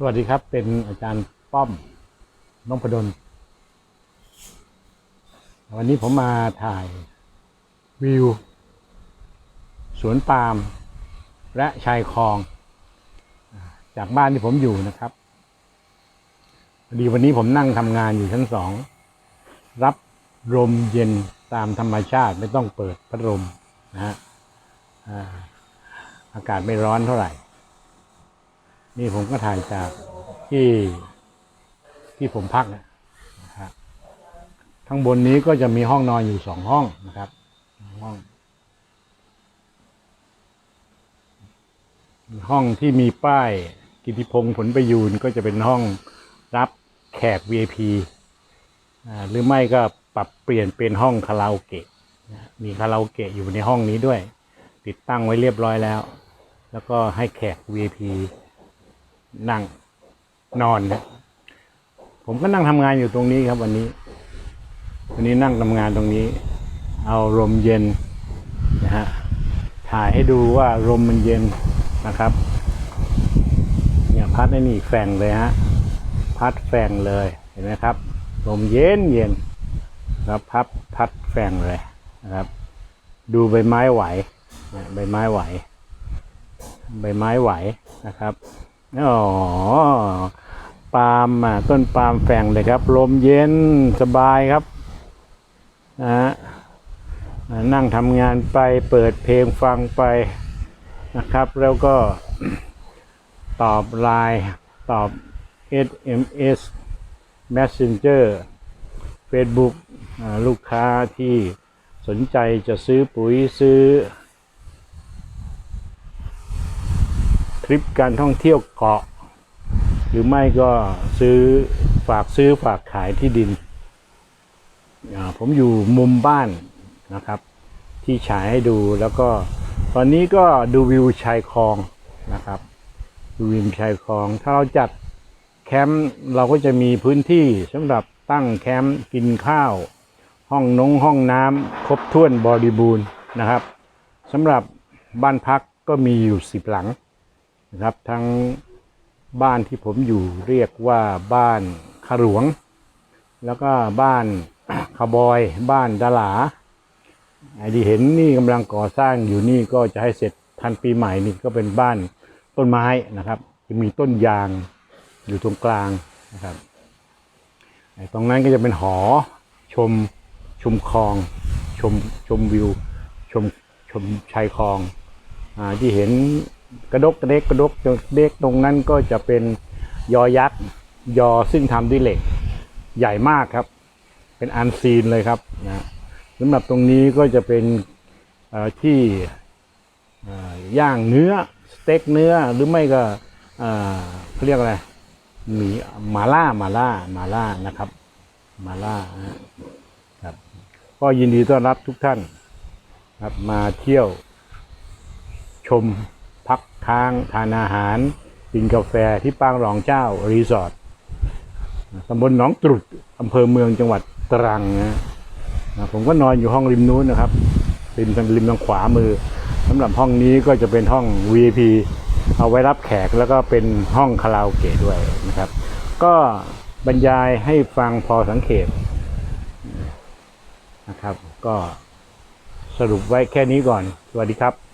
สวัสดีครับ เป็นอาจารย์ป้อมน้องพดล วันนี้ผมมาถ่ายวิว สวนปาล์มและชายคลอง จากบ้านที่ผมอยู่นะครับพอดีวันนี้ผมนั่งทำงานอยู่ชั้นสอง รับลมเย็นตามธรรมชาติไม่ต้องเปิดพัดลมนะฮะอากาศไม่ร้อนเท่าไหร่ นี่ผมก็ถ่ายจากที่ที่ผมพักนะ ข้างบนนี้ก็จะมีห้องนอนอยู่สองห้องนะครับห้อง ห้องที่มีป้ายกิติพงศ์ผลประยูนก็จะเป็นห้องรับแขก VIP อ่าหรือไม่ก็ปรับเปลี่ยนเป็นห้องคาราโอเกะนะมีคาราโอเกะอยู่ในห้องนี้ด้วย ติดตั้งไว้เรียบร้อยแล้ว แล้วก็ให้แขก VIP นั่งนอนนะผมก็นั่งทำงานอยู่ตรงนี้ครับวันนี้ วันนี้นั่งทำงานตรงนี้ เอาลมเย็นนะฮะถ่ายให้ดูว่าลมมันเย็นนะครับเนี่ยพัดในนี่แฝงเลยฮะพัดแฝงเลยเห็นไหมครับลมเย็นเย็นครับพับพัดแฝงเลยนะครับ ดูใบไม้ไหวเนี่ยใบไม้ไหว ใบไม้ไหวนะครับอ๋อปาล์มอะต้นปาล์มแฝงเลยครับ ลมเย็นสบายครับ นะฮะนั่งทำงานไปเปิดเพลงฟังไปนะครับ แล้วก็ตอบไลน์ตอบ SMS Messenger Facebook ลูกค้าที่สนใจจะซื้อปุ๋ยซื้อ ทริปการท่องเที่ยวเกาะ หรือไม่ก็ซื้อฝากซื้อฝากขายที่ดิน ผมอยู่มุมบ้านนะครับ ที่ฉายให้ดูแล้วก็ตอนนี้ก็ดูวิวชายคลองนะครับดูวิวชายคลอง ถ้าเราจัดแคมป์เราก็จะมีพื้นที่สำหรับตั้งแคมป์กินข้าว ห้องนงห้องน้ำครบถ้วนบริบูรณ์นะครับสำหรับบ้านพักก็มีอยู่สิบหลังนะครับ ทั้งบ้านที่ผมอยู่เรียกว่าบ้านขหลวง แล้วก็บ้าน ขบอยบ้านดาลาไอ้ที่เห็นนี่กำลังก่อสร้างอยู่นี่ก็จะให้เสร็จทันปีใหม่นี่ก็เป็นบ้านต้นไม้นะครับจะมีต้นยางอยู่ตรงกลางนะครับตรงนั้นก็จะเป็นหอชมชมคลองชมชมวิวชมชมชายคลองอที่เห็นกระดกกระเดกกระดกกระเดกตรงนั้นก็จะเป็นยอยักษ์ยอซึ่งทำด้วยเหล็กใหญ่มากครับ เป็นอันซีนเลยครับนะสำหรับตรงนี้ก็จะเป็นที่ย่างเนื้อสเต็กเนื้อหรือไม่ก็เขาเรียกอะไรหมีมาล่ามาล่ามาล่านะครับมาล่านะครับก็ยินดีต้อนรับทุกท่านครับมาเที่ยว ชมพักค้างทานอาหารกินกาแฟที่ปางรองเจ้ารีสอร์ทตำบลหนองตรุษอำเภอเมืองจังหวัด ตรังนะผมก็นอนอยู่ห้องริมนู้นนะครับ ริมทางริมทางขวามือสำหรับห้องนี้ก็จะเป็นห้อง VIP เอาไว้รับแขกแล้วก็เป็นห้องคาราโอเกะด้วยนะครับ ก็บรรยายให้ฟังพอสังเกตนะครับ ก็สรุปไว้แค่นี้ก่อน สวัสดีครับ